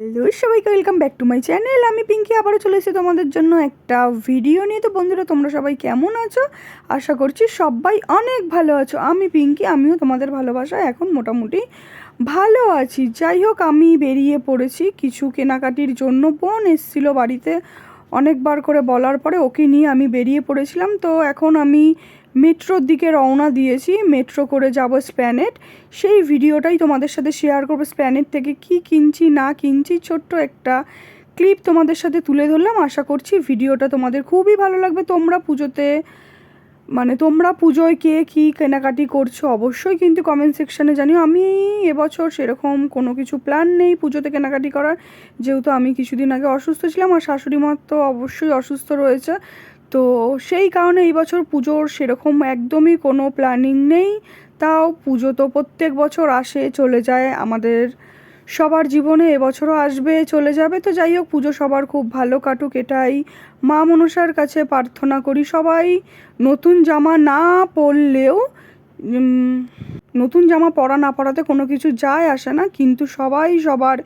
Hello সবাইকে, welcome back to my channel. আমি পিঙ্কি, আবারও চলে এসেছি তোমাদের জন্য একটা ভিডিও নিয়ে। তো বন্ধুরা, তোমরা সবাই কেমন আছো? আশা করছি সবাই অনেক ভালো আছো। আমি পিঙ্কি, আমিও তোমাদের ভালোবাসা এখন মোটামুটি ভালো আছি। যাই হোক, আমি বেরিয়ে পড়েছি। কিছু কেনাকাটির জন্য বোন এসেছিল বাড়িতে। অনেকবার করে বলার পরে ওকে নিয়ে আমি বেরিয়ে পড়েছিলাম। তো এখন আমি মেট্রোর দিকে রওনা দিয়েছি। মেট্রো করে যাব স্প্যানেট। সেই ভিডিওটাই তোমাদের সাথে শেয়ার করব। স্প্যানেট থেকে কি কিনছি, না কিনছি, ছোট্ট একটা ক্লিপ তোমাদের সাথে তুলে ধরলাম। আশা করছি ভিডিওটা তোমাদের খুবই ভালো লাগবে। তোমরা পুজোতে মানে তোমরা পুজোয় কে কী কেনাকাটি করছ অবশ্যই কিন্তু কমেন্ট সেকশানে জানিও। আমি এবছর সেরকম কোনো কিছু প্ল্যান নেই পুজোতে কেনাকাটি করার। যেহেতু আমি কিছুদিন আগে অসুস্থ ছিলাম আর শাশুড়ি মা তো অবশ্যই অসুস্থ রয়েছে। তো সেই কারণে এই বছর পুজোর সেরকম একদমই কোনো প্ল্যানিং নেই। তাও পুজো তো প্রত্যেক বছর আসে, চলে যায় আমাদের সবার জীবনে এবছরও আসবে, চলে যাবে। তো যাই হোক, পুজো সবার খুব ভালো কাটুক এটাই। মা মনসার কাছে প্রার্থনা করি, সবাই নতুন জামা না পরলেও নতুন জামা পরা না পরাতে কোনো কিছু যায় আসে না, কিন্তু সবাই সবার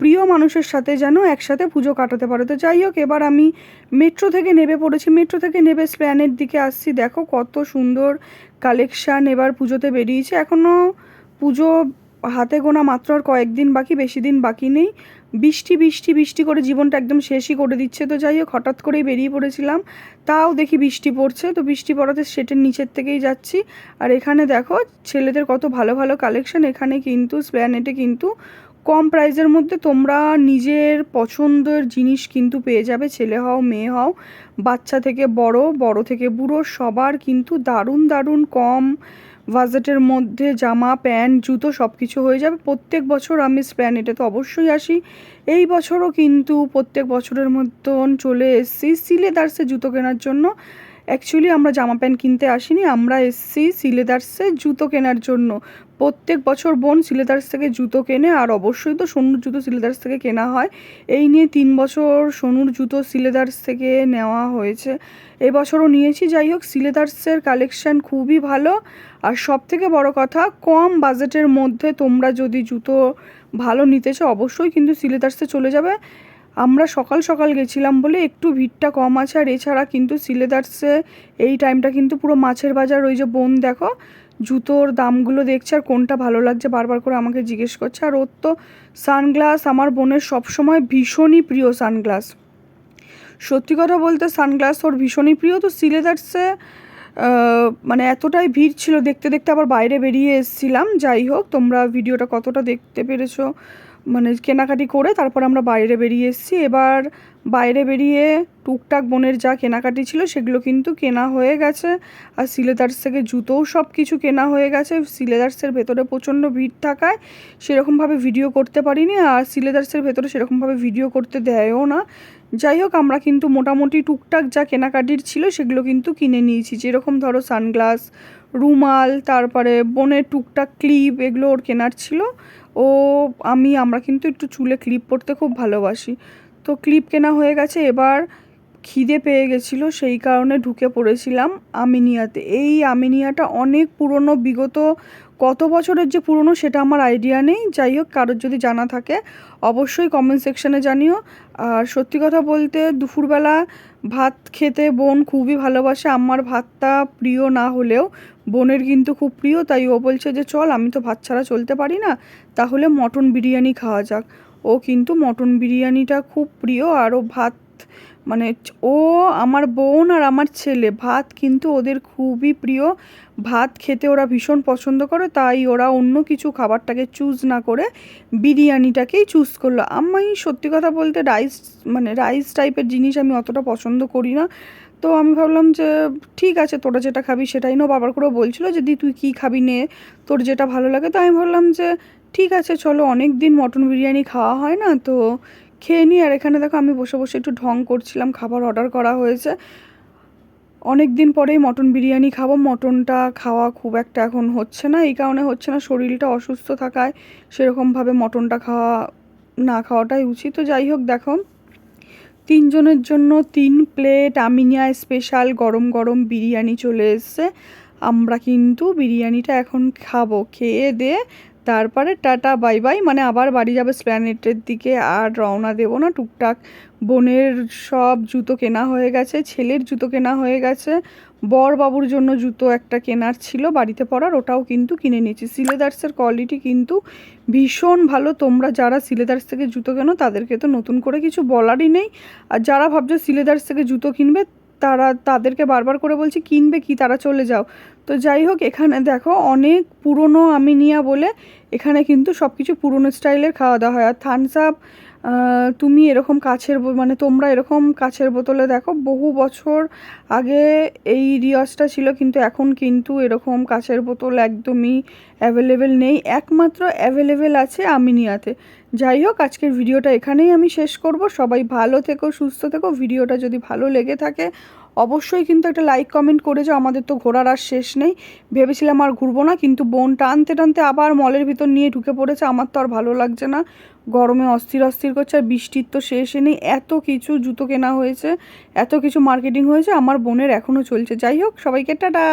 প্রিয় মানুষের সাথে যেন একসাথে পুজো কাটাতে পারে। তো যাই হোক, এবার আমি মেট্রো থেকে নেবে পড়েছি। মেট্রো থেকে নেবে স্প্ল্যানের দিকে আসছি। দেখো কত সুন্দর কালেকশান এবার পুজোতে বেরিয়েছে। এখনও পুজো হাতে গোনা মাত্র আর কয়েকদিন বাকি, বেশি দিন বাকি নেই। বৃষ্টি বৃষ্টি বৃষ্টি করে জীবনটা একদম শেষই করে দিচ্ছে তো যাই হোক, হঠাৎ করেই বেরিয়ে পড়েছিলাম। তাও দেখি বৃষ্টি পড়ছে, তো বৃষ্টি পড়াতে সেটের নিচের থেকেই যাচ্ছি। আর এখানে দেখো, ছেলেদের কত ভালো ভালো কালেকশন এখানে কিন্তু স্প্ল্যানেটে কিন্তু কম প্রাইসের মধ্যে তোমরা নিজের পছন্দের জিনিস কিন্তু পেয়ে যাবে, ছেলে হও, মেয়ে হও, বাচ্চা থেকে বড় বড় থেকে বুড়ো, সবার কিন্তু দারুণ দারুণ কম বাজেটের মধ্যে জামা, প্যান্ট, জুতো সব কিছু হয়ে যাবে। প্রত্যেক বছর আমি স্প্যান এটা তো অবশ্যই আসি। এই বছরও কিন্তু প্রত্যেক বছরের মতন চলে এসেছি। সিলেদার্সে জুতো কেনার জন্য। অ্যাকচুয়ালি আমরা জামা প্যান্ট কিনতে আসিনি, আমরা এসেছি সিলেদার্সে জুতো কেনার জন্য। প্রত্যেক বছর বোন সিলেদার্স থেকে জুতো কেনে, আর অবশ্যই তো সোনুর জুতো সিলেদার্স থেকে কেনা হয়। এই নিয়ে তিন বছর সোনুর জুতো সিলেদার্স থেকে নেওয়া হয়েছে। এবছরও নিয়েছি, যাই হোক, সিলেদার্সের কালেকশান খুবই ভালো। আর সব থেকে বড় কথা, কম বাজেটের মধ্যে তোমরা যদি জুতো ভালো নিতে অবশ্যই কিন্তু সিলেদার্সে চলে যাবে। আমরা সকাল সকাল গেছিলাম বলে একটু ভিড়টা কম আছে, আর এছাড়া কিন্তু সিলেদার্সে এই টাইমটা কিন্তু পুরো মাছের বাজার, ওই যে বোন দেখো, জুতোর দামগুলো দেখছে আর কোনটা ভালো লাগছে বারবার করে আমাকে জিজ্ঞেস করছে। আর ওর তো সানগ্লাস, আমার বোনের সবসময় ভীষণই প্রিয় সানগ্লাস। সত্যি কথা বলতে সানগ্লাস ওর ভীষণই প্রিয়। তো সিলেদার্সে মানে এতটাই ভিড় ছিল, দেখতে দেখতে আবার বাইরে বেরিয়ে এসেছিলাম। যাই হোক, তোমরা ভিডিওটা কতটা দেখতে পেরেছ মানে কেনাকাটি করে তারপর আমরা বাইরে বেরিয়ে এসেছি। এবার বাইরে বেরিয়ে টুকটাক বোনের যা কেনাকাটি ছিল সেগুলো কিন্তু কেনা হয়ে গেছে। আর সিলেদার্স থেকে জুতোও সব কিছু কেনা হয়ে গেছে। সিলেদার্সের ভেতরে প্রচণ্ড ভিড় থাকায় সেরকমভাবে ভিডিও করতে পারিনি। আর সিলেদার্সের ভেতরে সেরকমভাবে ভিডিও করতে দেয়ও না। যাই হোক, আমরা কিন্তু মোটামুটি টুকটাক যা কেনাকাটির ছিল সেগুলো কিন্তু কিনে নিয়েছি। যেরকম ধরো সানগ্লাস, রুমাল, তারপরে বোনের টুকটাক ক্লিপ এগুলো ওর কেনার ছিল। ও, আমি, আমরা কিন্তু একটু চুলে ক্লিপ পরতে খুব ভালোবাসি। তো ক্লিপ কেনা হয়ে গেছে, এবার খিদে পেয়ে গেছিল, সেই কারণে ঢুকে পড়েছিলাম আমিনিয়াতে। এই আমিনিয়াটা অনেক পুরনো, বিগত কত বছরের যে পুরনো সেটা আমার আইডিয়া নেই। যাই হোক, কারোর যদি জানা থাকে, অবশ্যই কমেন্ট সেকশানে জানিও। আর সত্যি কথা বলতে, দুপুরবেলা ভাত খেতে বোন খুবই ভালোবাসে। আমার ভাতটা প্রিয় না হলেও বোনের কিন্তু খুব প্রিয়, তাই ও বলছে যে, চল, আমি তো ভাত ছাড়া চলতে পারি না। তাহলে মটন বিরিয়ানি খাওয়া যাক। ও কিন্তু মটন বিরিয়ানিটা খুব প্রিয়, আর ও ভাত মানে ও আমার বোন আর আমার ছেলে, ভাত কিন্তু ওদের খুবই প্রিয়। ভাত খেতে ওরা ভীষণ পছন্দ করে, তাই ওরা অন্য কিছু খাবারটাকে চুজ না করে বিরিয়ানিটাকেই চুজ করল। আমি সত্যি কথা বলতে রাইস মানে রাইস টাইপের জিনিস আমি অতটা পছন্দ করি না। তো আমি ভাবলাম যে, ঠিক আছে, তোরা যেটা খাবি সেটাই নো বাবার করে বলছিল যে, দি, তুই কী খাবি নে? তোর যেটা ভালো লাগে। তো আমি ভাবলাম যে, ঠিক আছে, চলো অনেক দিন মটন বিরিয়ানি খাওয়া হয় না, তো খেয়ে নিই, আর এখানে দেখো আমি বসে বসে একটু ঢং করছিলাম, খাবার অর্ডার করা হয়েছে। অনেক দিন পরেই মটন বিরিয়ানি খাব, মটনটা খাওয়া খুব একটা এখন হচ্ছে না, এই কারণে হচ্ছে না, শরীরটা অসুস্থ থাকায় সেরকমভাবে মটনটা খাওয়া, না খাওয়াটাই উচিত। তো যাই হোক, দেখো, তিনজনের জন্য তিন প্লেট আমিনিয়া স্পেশাল গরম গরম বিরিয়ানি চলে এসছে। আমরা কিন্তু বিরিয়ানিটা এখন খাব, খেয়ে দিয়ে তারপরে টাটা, বাই বাই। মানে আবার বাড়ি যাবে স্প্ল্যানেটের দিকে, আর রওনা দেবো না। টুকটাক বোনের সব জুতো কেনা হয়ে গেছে, ছেলের জুতো কেনা হয়ে গেছে। বর বাবুর জন্য জুতো একটা কেনার ছিল বাড়িতে পরার, ওটাও কিন্তু কিনে নিয়েছি। সিলেদার্সের কোয়ালিটি কিন্তু ভীষণ ভালো। তোমরা যারা সিলেদার্স থেকে জুতো কেনো, তাদেরকে তো নতুন করে কিছু বলারই নেই। আর যারা ভাবছ সিলেদার্স থেকে জুতো কিনবে তারা তাদেরকে বারবার করে বলছি, কিনবে কি? তারা চলে যাও। তো যাই হোক, এখানে দেখো অনেক পুরনো আমিনিয়া বলে এখানে কিন্তু সব কিছু পুরনো স্টাইলের খাওয়া দাওয়া হয়। আর থামস আপ তুমি এরকম কাছের মানে তোমরা এরকম কাছের বোতলে দেখো, বহু বছর আগে এই রিয়াজটা ছিল, কিন্তু এখন কিন্তু এরকম কাছের বোতল একদমই অ্যাভেলেবেল নেই। একমাত্র অ্যাভেলেবেল আছে আমিনিয়াতে। যাই হোক, আজকের ভিডিওটা এখানেই আমি শেষ করব। সবাই ভালো থেকো, সুস্থ থেকো। ভিডিওটা যদি ভালো লেগে থাকে অবশ্যই কিন্তু একটা লাইক কমেন্ট করে যাও আমাদের তো ঘোরার আর শেষ নেই। ভেবেছিলাম আর ঘুরবো না, কিন্তু বোন টানতে টানতে আবার মলের ভিতর নিয়ে ঢুকে পড়েছে, আমার তো আর ভালো লাগছে না। গরমে অস্থির অস্থির করছে, আর বৃষ্টির তো শেষে নেই। এত কিছু জুতো কেনা হয়েছে, এত কিছু মার্কেটিং হয়েছে, আমার বোনের এখনও চলছে। যাই হোক, সবাইকে টাটা!